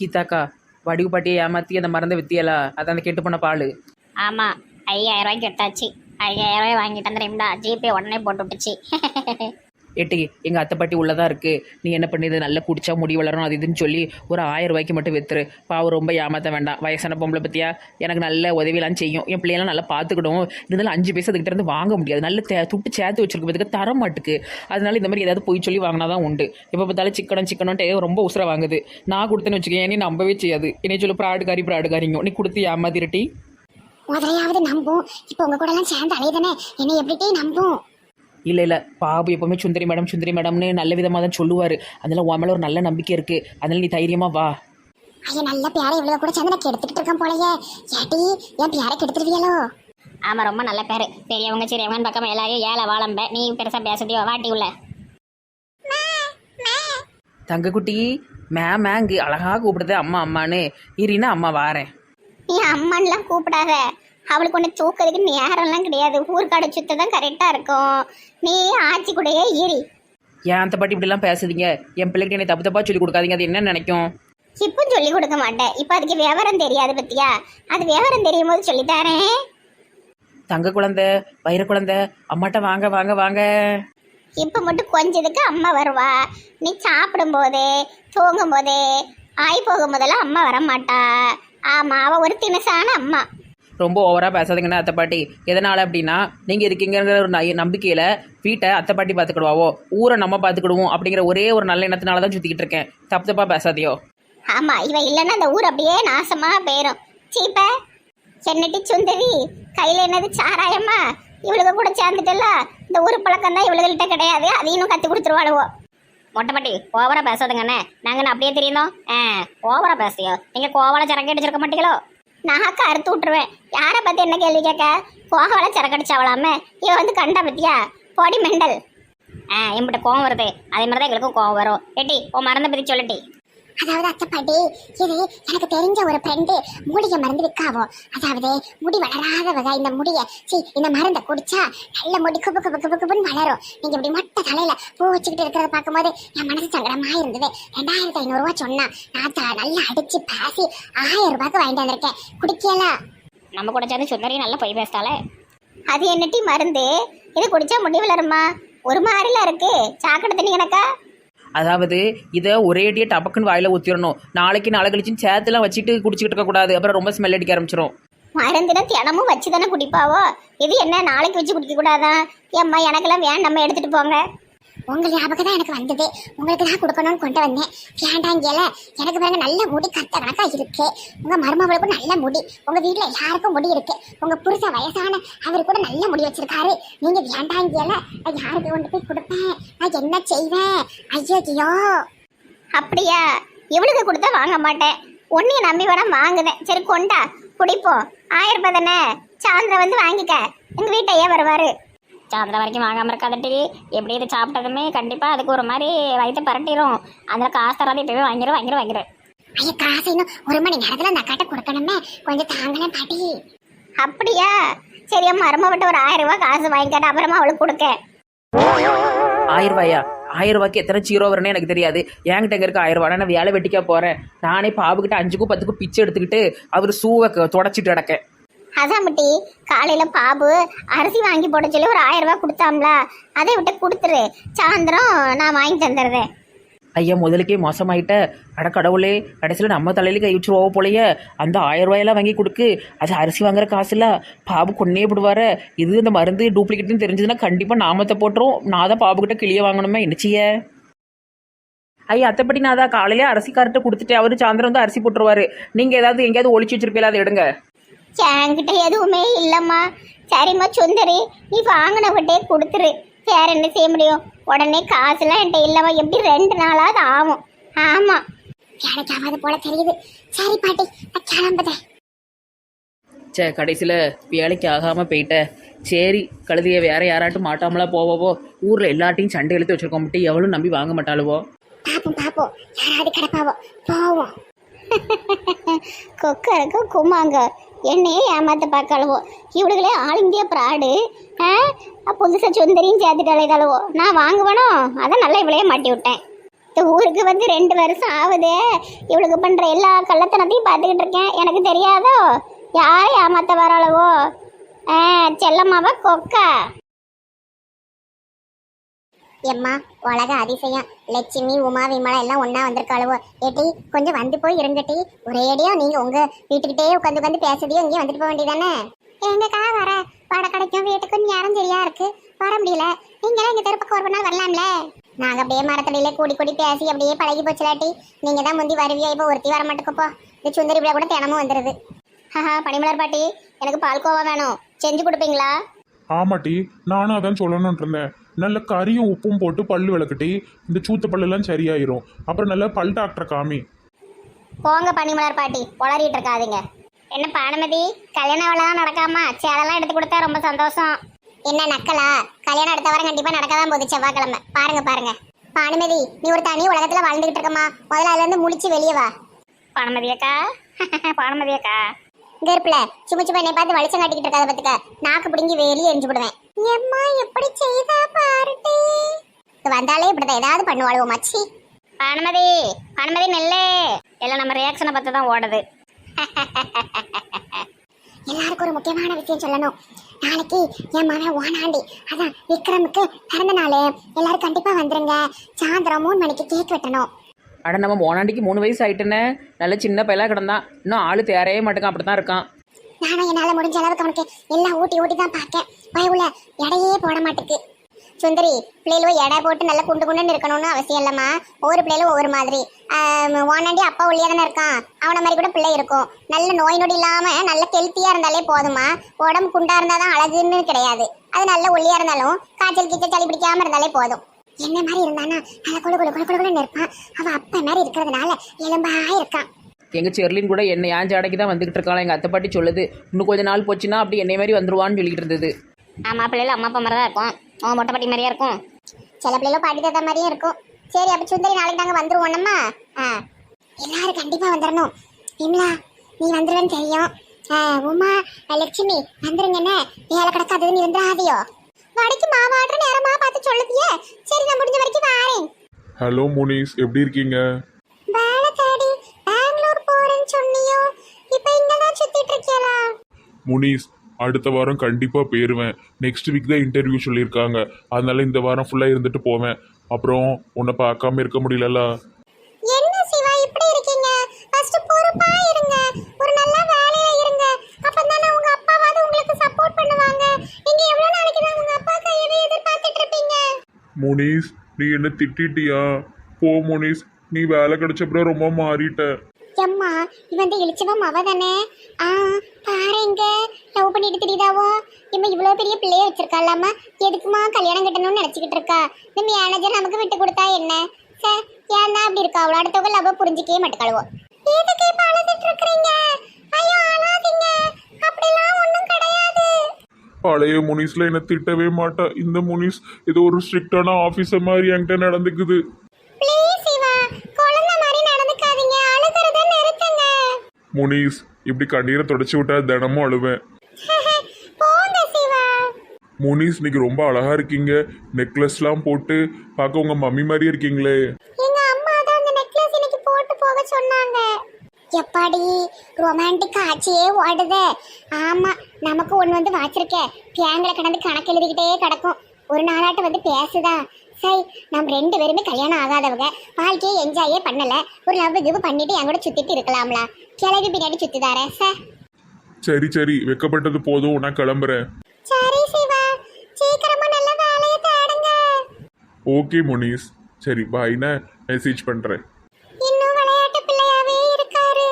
கீதாக்கா வடிவு பாட்டியை ஏமாத்தி அந்த மறந்த வித்தியலா? அதான் அந்த கெட்டு போன பால். ஆமாம் ஐயாயிரம் ரூபாய்க்கு கெட்டாச்சு ஐயாயிரம் ரூபாய் வாங்கிட்டு தெரியும்டா ஜிபே உடனே போட்டு விட்டுச்சு ஏட்டி எங்கள் அத்தை பாட்டி உள்ளதாக இருக்குது நீ என்ன பண்ணிது நல்லா குடிச்சா முடி வளரும் அது இதுன்னு சொல்லி ஒரு ஆயிரம் ரூபாய்க்கு மட்டும் வித்துரு. பாவம் ரொம்ப ஏமாற்ற வேண்டாம். வயசான பொம்பளை பற்றியா எனக்கு நல்ல உதவியெல்லாம் செய்யும். என் பிள்ளையெல்லாம் நல்லா பார்த்துக்கிடும் இருந்தாலும் அஞ்சு பைசா அதுக்கிட்ட இருந்து வாங்க முடியாது. நல்ல தே துட்டு சேர்த்து வச்சிருக்கிறதுக்கு தர மாட்டுக்கு. அதனால இந்த மாதிரி ஏதாவது போய் சொல்லி வாங்கினா தான் உண்டு. எப்போ பார்த்தாலும் சிக்கனம் சிக்கனன்ட்டு ரொம்ப உசுர வாங்குது. நான் கொடுத்தேன்னு வச்சுக்கேன் நீ நம்பவே செய்யாது. என்னை சொல்லு ப்ராடுகாரி ப்ராடுகாரிங்க நீ கொடுத்து ஏமாத்திரட்டி முதலையாவது நம்பும். இப்போ உங்க கூட எல்லாம் சேர்ந்து அலையுதானே என்னை எப்படிட்டே நம்பும்? இல்லை இல்லை. பாபு எப்பவுமே சுந்தரி மேடம் சுந்தரி மேடம்னு நல்ல விதமாக தான் சொல்லுவார். அதனால உன் மேலே ஒரு நல்ல நம்பிக்கை இருக்குது அதனால நீ தைரியமாக வா. ஐயா நல்ல பேரை இவ்வளவு கூட சேர்ந்து நான் கெடுத்துக்கிட்டு இருக்கேன் போலயே. ஏட்டி என் பேரை கெடுத்துருவியலோ ஆமாம் ரொம்ப நல்ல பேர். பெரியவங்க சிறியவங்கன்னு பக்கம் எல்லாரையும் ஏழை வாழம்ப. நீ பெருசாக பேசுதியோ வாட்டி உள்ள. தங்கக்குட்டி மே மேங்கு அழகா கூப்பிடுது. அம்மா அம்மான்னு. இரினா அம்மா வாரேன். நீ அம்மான்லாம் கூப்பிடாத. அவளுக்கு ஒன்று தூக்கிறதுக்கு நேரம்லாம் கிடையாது. ஊர்காடு சுத்த தான் கரெக்டாக இருக்கும். நீ ஆச்சி கூடயே இரு. ஏன் அந்த பாட்டி இப்படிலாம் பேசுதீங்க? என் பிள்ளைக்கு என்னை தப்பு தப்பா சொல்லி கொடுக்காதீங்க. அது என்ன நினைக்கும்? இப்போ சொல்லி கொடுக்க மாட்டேன். இப்போ அதுக்கு விவரம் தெரியாது பத்தியா? அது விவரம் தெரியும் போது சொல்லித்தரேன். தங்க குழந்தை வைர குழந்தை அம்மாட்ட வாங்க வாங்க வாங்க. இப்போ மட்டும் கொஞ்சதுக்கு அம்மா வருவா. நீ சாப்பிடும்போது தூங்கும்போது ஆய் போகும்போதெல்லாம் அம்மா வர மாட்டா ஆமா அவ ஒரு தினசான அம்மா. ரொம்ப ஓவராக பேசாதீங்கண்ணா அத்தை பாட்டி. எதனால் அப்படின்னா நீங்கள் இருக்கீங்கிற ஒரு நம்பிக்கையில் வீட்டை அத்தை பாட்டி பார்த்துக்கிடுவாவோ ஊரை நம்ம பார்த்துக்கிடுவோம் அப்படிங்கிற ஒரே ஒரு நல்ல எண்ணத்தினால தான் சுற்றிக்கிட்டு இருக்கேன். தப்பு தப்பாக பேசாதியோ. ஆமா இவன் இல்லைன்னா அந்த ஊர் அப்படியே நாசமா போயிடும் சீப்ப சென்னட்டி சுந்தரி? கையில என்னது சாராயம்மா இவளுக்கு கூட சேர்ந்துட்டல இந்த ஊர் பழக்கம் தான் இவளுகள்கிட்ட கிடையாது அதையும் கத்து கொடுத்துருவாளுவோ. மொட்டைப்பட்டி ஓவரா பேசாதுங்கண்ணே. நாங்கள் அப்படியே தெரியுந்தோம் ஆ ஓவரா பேசியோ நீங்கள் கோவால சரக்கு அடிச்சிருக்க மாட்டீங்களோ? நாக்க அறுத்து விட்டுருவேன். யாரை பற்றி என்ன கேள்வி கேட்க? கோவால சரக்கு இவ வந்து கண்டா பத்தியா? பொடி மெண்டல். ஆ என்கிட்ட கோவம் வருது. அதே மாதிரி தான் எங்களுக்கும் கோவம் வரும். ஏட்டி உன் மறந்த பற்றி சொல்லட்டி. அதாவது அத்தை பாட்டி இது எனக்கு தெரிஞ்ச ஒரு ஃப்ரெண்டு மூலிகை மருந்து விற்காவோ அதாவது முடி வளராதவங்க இந்த முடிய சி இந்த மருந்தை குடிச்சா நல்ல முடி குபு குபு குபு குபுன்னு வளரும். நீங்க இப்படி மொட்டை தலையில பூ வச்சுக்கிட்டு இருக்கிறத பார்க்கும்போது என் மனசு சங்கடமா இருந்தது. ரெண்டாயிரத்தி ஐநூறு ரூபாய் சொன்னா நான் த- நல்லா அடிச்சு பேசி ஆயிரம் ரூபாய்க்கு வாங்கிட்டு வந்திருக்கேன். குடிக்கல. நம்ம கூட சேர்ந்து சுந்தரி நல்லா போய் பேசிட்டாலே. அது என்னட்டி மருந்து? இது குடிச்சா முடி வளருமா? ஒரு மாதிரில இருக்கு. சாக்கடை தண்ணி கணக்கா? அதாவது இதை ஒரே டபக்குன்னு வாயில ஊற்றிடணும் நாளைக்கு நாளை கழிச்சுன்னு சேத்துலாம் வச்சுட்டு குடிச்சிக்கிட்டு இருக்கக்கூடாது அப்புறம் ரொம்ப ஸ்மெல் அடிக்க ஆரம்பிச்சிடும் மருந்துனா தினமும் வச்சு தானே குடிப்பாவோ? இது என்ன? நாளைக்கு வச்சு குடிக்க கூடாதான் ஏம்மா எனக்கெல்லாம் வேண்டாம். எடுத்துட்டு போங்க. உங்கள் ஞாபகம் தான் எனக்கு வந்தது. உங்களுக்கு தான் கொடுக்கணும்னு கொண்டு வந்தேன். வேண்டாங்கல எனக்கு பாருங்க நல்ல முடி கத்த கணக்கா இருக்கு. உங்க மருமகளுக்கும் நல்ல முடி. உங்க வீட்டுல எல்லாருக்கும் முடி இருக்கு. உங்க புருஷ வயசான அவர் கூட நல்ல முடி வச்சிருக்காரு. நீங்க வேண்டாங்கல நான் யாருக்கு கொண்டு போய் கொடுப்பேன்? நான் என்ன செய்வேன்? ஐயோ அப்படியா? இவளுக்கு கொடுத்தா வாங்க மாட்டேன். உன்னைய நம்பி வேணா வாங்குதேன் சரி கொண்டா. குடிப்போம். ஆயிரம் ரூபாய் தானே? சாயந்தரம் வந்து வாங்கிக்க. எங்க வீட்டையே வருவாரு. சாயந்தரம் வரைக்கும் வாங்காம இருக்காதட்டி எப்படி இது சாப்பிட்டதுமே கண்டிப்பா அதுக்கு ஒரு மாதிரி வயிற்று பரட்டிடும் அதில் காசு தராது இப்பவே வாங்கிடும் வாங்கிடும் வாங்கிடும் ஐயா காசு இன்னும் ஒரு மணி நேரத்துல அந்த அக்காட்ட கொடுக்கணுமே. கொஞ்சம் தாங்களேன் பாட்டி. அப்படியா? சரி அம்மா அருமா விட்டு ஒரு ஆயிரம் ரூபாய் காசு வாங்கிக்கிட்டு அப்புறமா அவளுக்கு கொடுக்க. ஆயிரம் ரூபாயா? ஆயிரம் ரூபாய்க்கு எத்தனை ஜீரோ வரும்னு எனக்கு தெரியாது. என்கிட்ட எங்க இருக்க ஆயிரம் ரூபாய். நான் வேலை வெட்டிக்கா போறேன். நானே பாபுக்கிட்ட அஞ்சுக்கும் பத்துக்கும் பிச்சை எடுத்துக்கிட்டு அவர் சூவை தொடச்சிட்டு கிடக்கேன். அதான் முட்டி காலையில் பாபு அரிசி வாங்கி போட சொல்லி ஒரு ஆயிரம் ரூபாய் கொடுத்தாம்ல அதை விட்டு கொடுத்துரு. சாயந்தரம் நான் வாங்கி தந்துடுறேன் ஐயா முதலுக்கே மோசமாயிட்ட. அட கடவுளே கடைசியில் நம்ம தலையில கை வச்சு போக போலையே. அந்த ஆயிரம் ரூபாயெல்லாம் வாங்கி கொடுக்கு. அது அரிசி வாங்குற காசுல. பாபு கொன்னே விடுவார இது இந்த மருந்து டூப்ளிகேட்னு தெரிஞ்சதுன்னா கண்டிப்பாக நாமத்தை போட்டுரும். நான் தான் பாபுக்கிட்ட கிளிய வாங்கணுமே. என்ன செய்ய? ஐயா அத்தைப்படி நான் தான் காலையிலே அரிசிக்கார்ட்ட கொடுத்துட்டு அவர் சாயந்தரம் வந்து அரிசி போட்டுருவாரு. நீங்கள் ஏதாவது எங்கேயாவது ஒழிச்சு வச்சிருப்பீங்களா? அதை எடுங்க. என்கிட்ட எதுவுமே இல்லைம்மா. சரிம்மா சுந்தரி நீ வாங்கினவட்டே கொடுத்துரு. வேற என்ன செய்ய முடியும்? உடனே காசுலாம் என்கிட்ட இல்லைம்மா. எப்படி ரெண்டு நாளாவது ஆகும்? ஆமாம் வேலைக்காவது போல தெரியுது. சரி பாட்டி நான் கிளம்புதேன் சே கடைசியில் வேலைக்கு ஆகாமல் போயிட்டேன் சரி கழுதியை வேற யாராட்டும் மாட்டாமலா போவவோ? ஊரில் எல்லாட்டையும் சண்டை இழுத்து வச்சிருக்கோம் மட்டும் எவளும் நம்பி வாங்க மாட்டாளுவோ? பாப்போம் பாப்போம். யாராவது கிடப்பாவோ? போவோம். கொக்கருக்கு குமாங்க. என்னையே ஏமாத்த பார்க்கலவோ? இவளுகளே ஆல் இந்தியா ப்ராடு. புதுசாக சுந்தரியும் சேர்த்துட்டு அலைதாளவோ நான் வாங்குவனோ? அதான் நல்லா இவளையே மாட்டி விட்டேன். இந்த ஊருக்கு வந்து ரெண்டு வருஷம் ஆகுதே. இவளுக்கு பண்ணுற எல்லா கள்ளத்தனத்தையும் பார்த்துக்கிட்டு இருக்கேன். எனக்கு தெரியாதோ? யாரை ஏமாத்த வரளவோ? ஆ செல்லம்மாவா கொக்கா? எம்மா உலக அதிசயம். லட்சுமி உமா விமலா எல்லாம் ஒன்றா வந்திருக்காளுவோ. ஏட்டி கொஞ்சம் வந்து போய் இருங்கட்டி ஒரேடியா நீங்கள் உங்க வீட்டுக்கிட்டே உட்காந்து உட்காந்து பேசுறதையும் இங்கேயும் வந்துட்டு போக வேண்டியதானே எங்கக்கா வர? வட வீட்டுக்கும் நேரம் சரியா இருக்கு. வர முடியல. நீங்களும் எங்க தெருப்பக்கம் ஒரு நாள் வரலாம்ல? நாங்க அப்படியே மரத்தடியில கூடி கூடி பேசி அப்படியே பழகி போச்சுலாட்டி நீங்கள் தான் முந்தி வருவியா? இப்போ ஒருத்தி வர மாட்டேக்கப்போ இந்த சுந்தரி பிள்ளை கூட தினமும் வந்துருது. ஹஹா பனிமலர் பாட்டி எனக்கு பால்கோவா வேணும். செஞ்சு கொடுப்பீங்களா? ஆமாட்டி நானும் அதான் சொல்லணும்னு இருந்தேன். நல்ல கறியும் உப்பும் போட்டு பல்லு விளக்கட்டி இந்த சூத்த பல்லெல்லாம் சரியாயிரும். அப்புறம் நல்ல பல் டாக்டர் காமி. போங்க பனிமலர் பாட்டி உளறிட்டு இருக்காதீங்க. என்ன பானுமதி கல்யாண வேலைலாம் நடக்காமா சேலெல்லாம் எடுத்து கொடுத்தா ரொம்ப சந்தோஷம். என்ன நக்கலா? கல்யாணம் அடுத்த வாரம் கண்டிப்பா நடக்க தான் போகுது செவ்வாய்க்கிழமை. பாருங்க பாருங்க. பானுமதி நீ ஒரு தனி உலகத்துல வாழ்ந்துகிட்டு இருக்கமா? முதல்ல அதுல இருந்து முடிச்சு வெளியே வா. பானுமதி அக்கா. பானுமதி அக்கா. இங்க இருப்பில. சும்மா சும்மா என்னை பார்த்து வலிச்சம் காட்டிக்கிட்டு இருக்காத பத்துக்க. நாக்கு பிடுங்கி வெளியே எரிஞ்சு விடுவேன். எம்மா எப்படி செய்தா பாருட்டி. வந்தாலே இப்படிதான் ஏதாவது பண்ணுவாளுவோ மச்சி. பானுமதி பானுமதி நெல்லே. எல்லாம் நம்ம ரியாக்ஷனை பார்த்து தான் ஓடுது. எல்லாருக்கும் ஒரு முக்கியமான விஷயம் சொல்லணும். நாளைக்கு என் மகன் ஓனாண்டி அதான் விக்ரமுக்கு பிறந்த நாள். எல்லாரும் கண்டிப்பா வந்துருங்க. சாயந்தரம் மூணு மணிக்கு கேக் வெட்டணும். அட நம்ம மோனாண்டிக்கு மூணு வயசு ஆயிட்டுன்னு நல்ல சின்ன பையலாக கிடந்தான். இன்னும் ஆள் தேரையே மாட்டேங்க அப்படி தான் இருக்கான். நானும் என்னால முடிஞ்ச அளவுக்கு அவனுக்கு எல்லாம் ஊட்டி ஊட்டி தான் பார்க்கேன். பயவுல எடையே போட மாட்டேக்கு. சுந்தரி பிள்ளைகளும் எடை போட்டு நல்லா குண்டு குண்டுன்னு இருக்கணும்னு அவசியம் இல்லம்மா. ஒவ்வொரு பிள்ளைகளும் ஒவ்வொரு மாதிரி. ஓனாண்டி அப்பா ஒல்லியா தானே இருக்கான். அவனை மாதிரி கூட பிள்ளை இருக்கும். நல்ல நோய் நொடி இல்லாம நல்ல ஹெல்த்தியா இருந்தாலே போதுமா உடம்பு குண்டா இருந்தாதான் அழகுன்னு கிடையாது. அது நல்ல ஒல்லியா இருந்தாலும் காய்ச்சல் கீச்சல் சளி பிடிக்காம இருந்தாலே போதும். என்ன மாதிரி இருந்தானா? நல்ல குழு குழு குழு குழுன்னு இருப்பான் அவன் அப்பா மாதிரி இருக்கிறதுனால எலும்பா இருக்கான். எங்கள் செர்லின் கூட என்னை ஏன் ஜாடைக்கு தான் வந்துக்கிட்டு இருக்காளா? எங்கள் அத்தை பாட்டி சொல்லுது இன்னும் கொஞ்ச நாள் போச்சுன்னா அப்படி என்னை மாதிரி வந்துருவான்னு சொல்லிக்கிட்டு இருந்தது. ஆமா பிள்ளைகளும் அம்மா அப்பா மாதிரி தான் இருக்கும். அவன் மொட்டை பாட்டி மாதிரியா இருக்கும்? சில பிள்ளைகளும் பாட்டி தாத்தா மாதிரியும் இருக்கும். சரி அப்ப சுந்தரி நாளைக்கு நாங்க வந்துருவோம் நம்ம ஆ. எல்லாரும் கண்டிப்பா வந்துடணும் விமலா நீ வந்துருவேன்னு தெரியும். ஆ, உமா லட்சுமி வந்துருங்கன்னு வேலை கிடக்காதுன்னு இருந்துடாதியோ வடைக்கு மாவாடுற நேரமா பார்த்து சொல்லுதியே. சரி நான் முடிஞ்ச வரைக்கும் வாரேன். ஹலோ முனிஸ் எப்படி இருக்கீங்க வேலை தேடி பெங்களூர் போறேன்னு சொன்னியோ? இப்போ இங்க தான் சுத்திட்டு இருக்கியலா முனிஸ் அடுத்த வாரம் கண்டிப்பாக போயிருவேன். நெக்ஸ்ட் வீக் தான் இன்டர்வியூ சொல்லியிருக்காங்க. அதனால இந்த வாரம் ஃபுல்லாக இருந்துட்டு போவேன். அப்புறம் உன்னை பார்க்காம இருக்க முடியலல்ல? என்ன சிவா இப்படி இருக்கீங்க? ஃபர்ஸ்ட் பொறுப்பா இருங்க. ஒரு நல்ல வேலையில இருங்க. அப்பதானே உங்க அப்பாவாவது உங்களுக்கு சப்போர்ட் பண்ணுவாங்க. நீங்க எவ்வளவு நாளைக்கு தான் உங்க அப்பா கையவே எதிர்பார்த்துட்டு இருப்பீங்க? முனிஸ் நீ என்ன திட்டிட்டியா? போ முனிஸ் நீ வேலை கிடைச்சப்பறம் ரொம்ப மாறிட்ட. எம்மா இவன் இழிச்சவன் அவ தானே? ஆ பாருங்க. லவ் பண்ணிட்டு தெரியுதாவோ? இவன் இவ்வளோ பெரிய பிள்ளைய வச்சிருக்காளாமா எதுக்குமா கல்யாணம் கட்டணும்னு நினச்சிக்கிட்டு இருக்கா? இந்த மேனேஜர் நமக்கு விட்டு கொடுத்தா என்ன? சார் ஏன் தான் அப்படி இருக்கா? அவளோட தொகை லவ் புரிஞ்சிக்கவே மாட்டேக்காளுவோ. எதுக்கு இப்போ அழுதுட்டு இருக்கிறீங்க? ஐயோ அழாதீங்க. அப்படிலாம் ஒன்றும் கிடையாது. பழைய முனிஸ்ல என்ன திட்டவே மாட்டா. இந்த முனிஸ் ஏதோ ஒரு ஸ்ட்ரிக்டான ஆஃபீஸர் மாதிரி என்கிட்ட நடந்துக்குது. முனிஸ் இப்படி கண்ணீரை தொடச்சி விட்டா தினமும் அழுவேன். முனிஸ் இன்னைக்கு ரொம்ப அழகா இருக்கீங்க. நெக்லஸ்லாம் போட்டு பார்க்க உங்க மம்மி மாதிரியே இருக்கீங்களே. எங்க அம்மா தான் அந்த நெக்லஸ் இன்னைக்கு போட்டு போக சொன்னாங்க. எப்பாடி ரொமான்டிக் ஆச்சியே ஓடுதே. ஆமா நமக்கு ஒன்று வந்து வாச்சிருக்கே. பேங்கில் கிடந்து கணக்கு எழுதிக்கிட்டே கிடக்கும். ஒரு நாளாட்டு வந்து பேசுதா. சரி நம்ம ரெண்டு பேருமே கல்யாணம் ஆகாதவங்க. வாழ்க்கையை என்ஜாயே பண்ணல. ஒரு லவ் கிவ் பண்ணிட்டு என் கூட சுத்திட்டு இருக்கலாம்ல. கிளவி பின்னாடி சுத்திதாரே சார் சரி சரி வெக்கப்பட்டது போதும் நான் கிளம்புறேன். சரி சிவா. சீக்கிரமா நல்ல வேலையை தேடுங்க. ஓகே முனிஸ். சரி பாய் நான் மெசேஜ் பண்றேன். இன்னும் விளையாட்டு பிள்ளையாவே இருக்காரு.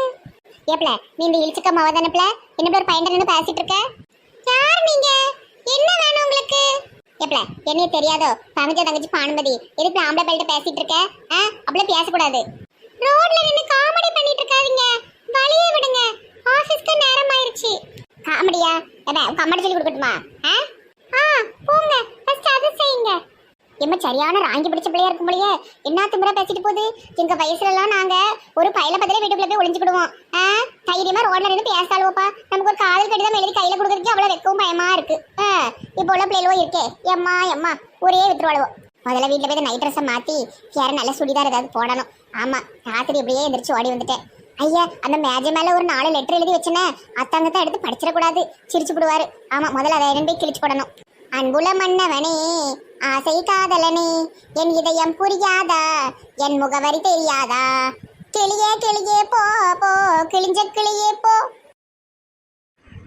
ஏப்ல நீ இந்த இழிச்சக்க மாவ தானேப்ல என்ன பேர் பையன் நின்று பேசிட்டு இருக்க யார் நீங்க என்ன வேணும் உங்களுக்கு எப்பல என்னைய தெரியாதோ? தங்கச்சி தங்கச்சி பானுமதி. எதுக்கு ஆம்பளை பையிட்ட பேசிட்டு இருக்க? ஆ? அப்படியே பேசக்கூடாது. ரோட்ல நின்னு காமெடி பண்ணிட்டு இருக்காதீங்க. வழிய விடுங்க. ஆபீஸ்க்கு நேரம் ஆயிருச்சு. காமெடியா? என்ன காமெடி சொல்லி கொடுக்கட்டுமா? ஆ? ஆ போங்க. ஃபர்ஸ்ட் அது செய்யுங்க. எம்ம சரியான ராங்கி பிடிச்ச பிள்ளையா இருக்கும் போலயே. என்ன திமிரா பேசிட்டு போகுது? எங்க வயசுல எல்லாம் நாங்க ஒரு பையில பதிலே வீட்டுக்குள்ள போய் ஒளிஞ்சுக்கிடுவோம். தைரியமா ரோட்ல நின்று பேசாளுவோப்பா நமக்கு ஒரு காதல் கடிதம் எழுதி கையில கொடுக்கறதுக்கு அவ்வளவு வெக்கவும் பயமா இருக்கு. இப்போ உள்ள பிள்ளைகளோ இருக்கே. எம்மா எம்மா ஒரே வித்துருவாளுவோ முதல்ல வீட்டில் போய் நைட் ட்ரெஸ்ஸை மாற்றி வேற நல்ல சுடிதார் ஏதாவது போடணும். ஆமாம் ராத்திரி இப்படியே எந்திரிச்சு ஓடி வந்துட்டேன். ஐயா அந்த மேஜை மேலே ஒரு நாலு லெட்டர் எழுதி வச்சேனே அத்தாங்க தான் எடுத்து படிச்சிடக்கூடாது. சிரிச்சு போடுவாரு. ஆமாம் முதல்ல அதை ரெண்டு கிழிச்சு போடணும். அன்புல மன்னவனே ஆசை காதலனே என் இதயம் புரியாதா? என் முகவரி தெரியாதா? கிளியே கிளியே போ போ கிழிஞ்ச கிளியே போ.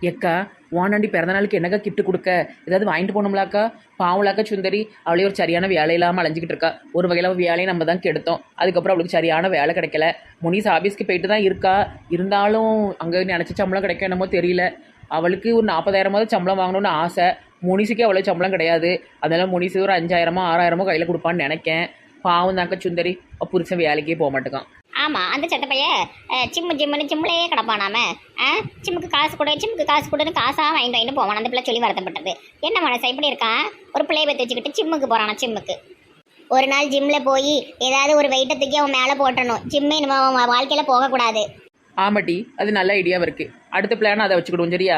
எக்கா வானாண்டி பிறந்தநாளுக்கு என்னக்கா கிஃப்ட் கொடுக்க? ஏதாவது வாங்கிட்டு போகணும்லாக்கா பாவலாக்கா சுந்தரி அவளே ஒரு சரியான வேலை இல்லாமல் அலைஞ்சிக்கிட்டு இருக்கா. ஒரு வகையில் அவள் வேலையை நம்ம தான் கெடுத்தோம். அதுக்கப்புறம் அவளுக்கு சரியான வேலை கிடைக்கல. முனிஸ் ஆஃபீஸ்க்கு போயிட்டு தான் இருக்கா. இருந்தாலும் அங்கே நினச்ச சம்பளம் கிடைக்கும் என்னமோ தெரியல. அவளுக்கு ஒரு நாற்பதாயிரமாவது சம்பளம் வாங்கணும்னு ஆசை. முனிசுக்கே அவ்வளோ சம்பளம் கிடையாது. அதனால முனிசு ஒரு அஞ்சாயிரமோ ஆறாயிரமோ கையில் கொடுப்பான்னு நினைக்கேன். பாவம் தாங்க சுந்தரி. புருஷன் வேலைக்கே போக மாட்டேங்கான் ஆமாம் அந்த சட்டப்பைய அஹ், சிம்மு ஜிம்முன்னு ஜிம்முலையே கிடப்பானாம சிம்முக்கு காசு கொடு சிம்முக்கு காசு கொடுன்னு காசாக வாங்கிட்டு வாங்கிட்டு போவான். அந்த பிள்ளை சொல்லி வருத்தப்பட்டது. என்ன மனசு இப்படி இருக்கான்? ஒரு பிள்ளைய பற்றி வச்சுக்கிட்டு ஜிம்முக்கு போகிறானா ஜிம்முக்கு ஒரு நாள் ஜிம்மில் போய் ஏதாவது ஒரு வெயிட்டை தூக்கி அவன் மேலே போட்டணும் ஜிம்மே நம்ம வாழ்க்கையில் போகக்கூடாது. ஆமாட்டி அது நல்ல ஐடியாவாக இருக்குது அடுத்த பிளான் அதை வச்சுக்கிடுவோம் சரியா?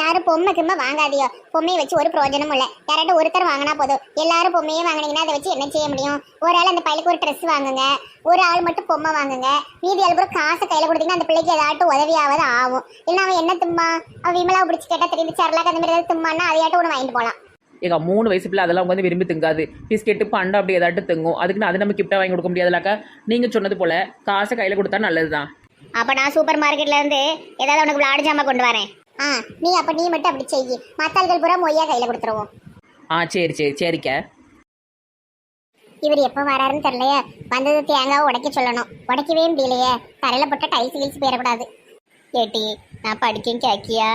யாரும் பொம்மை கிம்மை வாங்காதியோ. பொம்மையை வச்சு ஒரு பிரயோஜனமும் இல்லை. யாராட்டும் ஒருத்தர் வாங்கினா போதும். எல்லாரும் பொம்மையே வாங்கினீங்கன்னா அதை வச்சு என்ன செய்ய முடியும்? ஒரு ஆள் அந்த பையலுக்கு ஒரு ட்ரெஸ் வாங்குங்க. ஒரு ஆள் மட்டும் பொம்மை வாங்குங்க. மீதி ஆள் பூரா காசை கையில் கொடுத்தீங்கன்னா அந்த பிள்ளைக்கு ஏதாட்டும் உதவியாவது ஆகும். இல்லைன்னா அவன் என்ன தும்மா? அவன் விமலா பிடிச்சி கேட்டால் திரும்பி சரலாக்கு அந்த மாதிரி ஏதாவது தும்மான்னா அதையாட்டும் ஒன்று வாங்கிட்டு போகலாம் எங்க மூணு வயசு பிள்ளை அதெல்லாம் உட்காந்து விரும்பி திங்காது. பிஸ்கெட்டு பண்டை அப்படி ஏதாட்டும் திங்கும். அதுக்குன்னு அது நம்ம கிஃப்டாக வாங்கி கொடுக்க முடியாதுலாக்கா. நீங்கள் சொன்னது போல் காசை கையில் கொடுத்தா நல்லது தான் அப்போ நான் சூப்பர் மார்க்கெட்ல இருந்து ஏதாவது உனக்கு விளையாடு ஜாமான் கொண்டு வரேன். ஆ நீ அப்போ நீ மட்டும் அப்படி செய்யி. மத்தாள்கள் பூரா மொய்யா கையில் கொடுத்துருவோம். ஆ சரி சரி சரிக்கா. இவர் எப்போ வராருன்னு தெரியலையே. வந்தது தேங்காவை உடைக்க சொல்லணும். உடைக்கவே முடியலையே. தரையில் போட்ட டைல்ஸ் கீழ்ஸ் போயிடக்கூடாது ஏட்டி நான் படிக்கும் கேக்கியா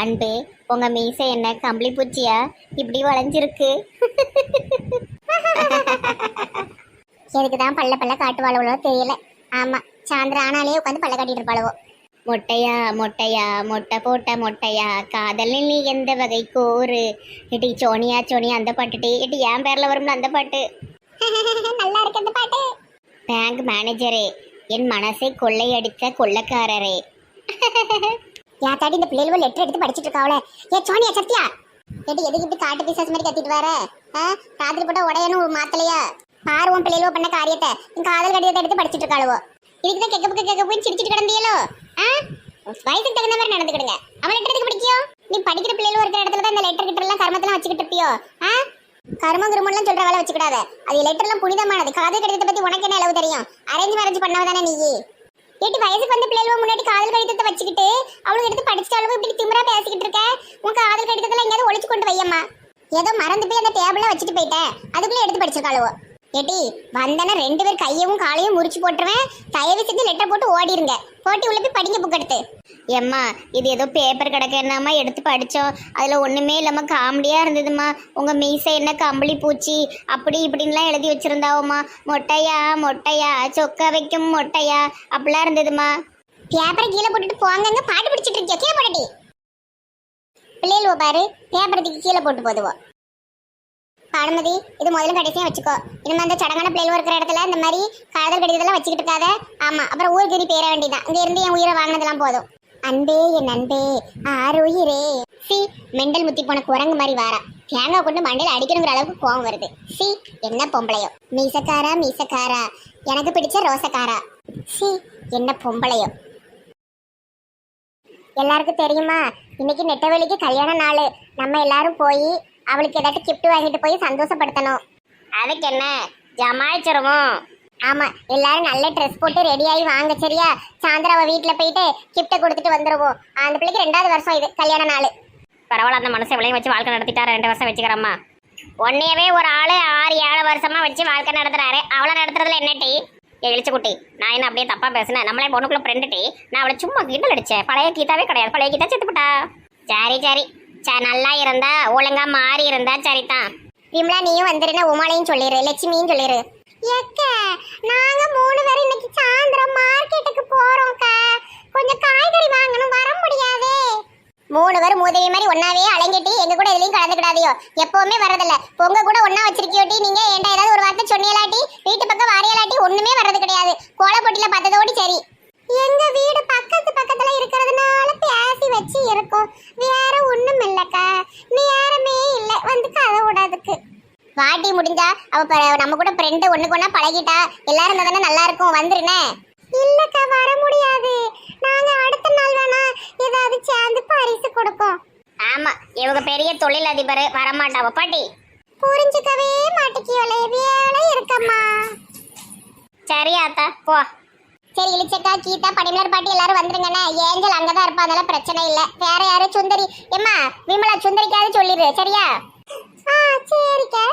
அன்பு உங்க மீசை என்ன கம்பளி பூச்சியா? இப்படி வளைஞ்சிருக்கு. எதுக்கு தான் பல்ல பல்ல காட்டுவாளவளோ தெரியல. ஆமா சாயந்தரம் ஆனாலே உட்காந்து பல்ல காட்டிட்டு இருப்பாளவோ. மொட்டையா மொட்டையா மொட்டை போட்ட மொட்டையா காதலில் நீ எந்த வகை கோரு இட்டி சோனியா சோனியா அந்த பாட்டுட்டி இட்டி என் பேர்ல வரும்ல அந்த பாட்டு? நல்லா இருக்கு அந்த பாட்டு. பேங்க் மேனேஜரே என் மனசை கொள்ளையடித்த கொள்ளக்காரரே. யாத்தாடி இந்த பிள்ளைகள் லெட்டர் எடுத்து படிச்சிட்டு இருக்காவளே. ஏ சோனியா சத்யா. ஏடி எதுக்கு இப்படி காட்டு பிசாசு மாதிரி கத்திட்டு வர? ராத்திரி போட்ட உடையனும் மாத்தலையா பாரு உன் பிள்ளைகளோ பண்ண காரியத்தை. உன் காதல் கடிதத்தை எடுத்து படிச்சிட்டு இருக்காளுவோ. இதுக்கு தான் கெக்க புக்க கெக்க போய் சிரிச்சிட்டு கிடந்தியலோ? வயசுக்கு தகுந்த மாதிரி நடந்துக்கிடுங்க. அவன் லெட்டர் எதுக்கு நீ படிக்கிற பிள்ளைகள் இருக்கிற இடத்துல தான் இந்த லெட்டர் கிட்ட எல்லாம் கர்மத்தெல்லாம் வச்சுக்கிட்டு இருப்பியோ? ஆ? கர்மம் கிருமம்லாம் சொல்ற வேலை வச்சுக்கிடாத. அது லெட்டர்லாம் புனிதமானது. காதல் கடிதத்தை பத்தி உனக்கு என்ன அளவு தெரியும்? அரேஞ்ச் மேரேஜ் பண்ணவ தானே நீ? எட்டு வயசுக்கு வந்த பிள்ளைகள் முன்னாடி காதல் கடிதத்தை வச்சுக்கிட்டு அவளுக்கு எடுத்து படிச்சிட்டாலும் இப்படி திமிரா பேசிக்கிட்டு இருக்க? உன் காதல் கடிதத்துல எங்கேயாவது ஒழிச்சு கொண்டு வையம்மா. ஏதோ மறந்து போய் அந்த டேபிள்ல வச்சுட்டு போயிட்டேன் அதுக்குள்ள எடுத்து படிச்சிருக்காளுவோ. ஏட்டி வந்தனா ரெண்டு பேர் கையவும் காலையும் முறிச்சு போட்டுருவேன். தயவு செஞ்சு லெட்டர் போட்டு ஓடிருங்க. போட்டு உள்ள போய் படிங்க புக் எடுத்து. எம்மா இது ஏதோ பேப்பர் கிடக்குன்னாமா எடுத்து படித்தோம் அதில் ஒன்றுமே இல்லாமல் காமெடியாக இருந்ததுமா உங்கள் மீசை என்ன கம்பளி பூச்சி அப்படி இப்படின்லாம் எழுதி வச்சுருந்தாவோம்மா. மொட்டையா மொட்டையா சொக்க வைக்கும் மொட்டையா அப்படிலாம் இருந்ததுமா பேப்பரை கீழே போட்டுட்டு போங்கங்க பாட்டு பிடிச்சிட்டு இருக்கியோ? கீழே போட்டுட்டி பிள்ளைகள் பாரு பேப்பரத்துக்கு கீழே போட்டு போதுவோம் பானுமதி இது முதல்ல கடைசியாக வச்சுக்கோ. இனிமே அந்த சடங்கான பிள்ளைகள் இருக்கிற இடத்துல இந்த மாதிரி காதல் கடிதத்தெல்லாம் வச்சுக்கிட்டு இருக்காத. ஆமா அப்புறம் ஊருக்கு நீ பேர வேண்டியதான் இங்க இருந்து என் உயிரை வாங்கினதெல்லாம் போதும். அன்பே என் அன்பே ஆறு உயிரே சி மெண்டல் முத்தி போன குரங்கு மாதிரி வாரா. தேங்காய் கொண்டு மண்டையில் அடிக்கணுங்கிற அளவுக்கு கோவம் வருது. சி என்ன பொம்பளையோ. மீசக்காரா மீசக்காரா. எனக்கு பிடிச்ச ரோசக்காரா. சி என்ன பொம்பளையோ. எல்லாருக்கும் தெரியுமா? இன்னைக்கு நெட்டவெளிக்கு கல்யாண நாள். நம்ம எல்லாரும் போய் அவளுக்கு ஏதாட்டும் கிஃப்ட் வாங்கிட்டு போய் சந்தோஷப்படுத்தணும். அதுக்கு என்ன? ஜமாய்ச்சிருவோம். ஆமா எல்லாரும் நல்ல ட்ரெஸ் போட்டு ரெடி ஆகி வாங்க சரியா? சாயந்தரம் அவ வீட்டுல போயிட்டு கிஃப்ட்டை கொடுத்துட்டு வந்துருவோம். அந்த பிள்ளைக்கு ரெண்டாவது வருஷம் இது கல்யாண நாள். பரவாயில்ல அந்த மனசை விளைய வச்சு வாழ்க்கை நடத்திட்டாரு? ரெண்டு வருஷம் வச்சுக்கிறம்மா. உன்னையவே ஒரு ஆளு ஆறு ஏழு வருஷமா வச்சு வாழ்க்கை நடத்துறாரு. அவளை நடத்துறதுல என்ன டீ? எழுச்சி குட்டி நான் என்ன அப்படியே தப்பா பேசுனேன்? நம்மளே பொண்ணுக்குள்ள ஃப்ரெண்டு டீ? நான் அவளை சும்மா கிண்டல் அடிச்சேன். பழைய கீதாவே கிடையாது. பழைய கீதா செத்துப்பட்டா. சரி சரி. சரி நல்லா இருந்தா ஒழுங்கா மாறி இருந்தா சரிதான். விமலா நீயும் வந்துருன்னு உமாலையும் சொல்லிடு லட்சுமியும் சொல்லிடு எக்க நாங்க மூணு பேரும் இன்னைக்கு சாயந்தரம் மார்க்கெட்டுக்கு போறோம்க்கா கொஞ்சம் காய்கறி வாங்கணும் வர முடியாதே. மூணு பேரும் மூதவி மாதிரி ஒன்னாவே அலங்கிட்டு எங்க கூட எதுலயும் கலந்துக்கிடாதியோ எப்பவுமே வர்றதில்ல. பொங்க கூட ஒண்ணா வச்சிருக்கியோட்டி நீங்க ஏன்டா ஏதாவது ஒரு வார்த்தை சொன்னியலாட்டி வீட்டு பக்கம் வாரியலாட்டி ஒண்ணுமே வர்றது கிடையாது. கோலப்பொட்டில பார்த்ததோடு சரி. வாட்டி முடிஞ்சா அவ ப- நம்ம கூட ஃப்ரெண்டு ஒண்ணுக்கு ஒண்ணா பழகிட்டா எல்லாரும் இருந்தா தானே நல்லா இருக்கும் வந்துருனே. இல்லக்கா வர முடியாது. நாங்க அடுத்த நாள் வேணா ஏதாவது சேர்ந்து பரிசு கொடுப்போம். ஆமா இவங்க பெரிய தொழிலதிபர் வரமாட்டாவ பாட்டி. புரிஞ்சுக்கவே மாட்டேங்கியோல வேலை இருக்கம்மா சரி ஆத்தா போ. சரி இளிச்சக்கா கீதா படிமலர் பாட்டி எல்லாரும் வந்துருங்கண்ணே. ஏஞ்சல் அங்கதான் இருப்பா அதெல்லாம் பிரச்சனை இல்ல. வேற யாரும் சுந்தரி ஏம்மா விமலா சுந்தரிக்காவது சொல்லிடு சரியா? சரிக்கா.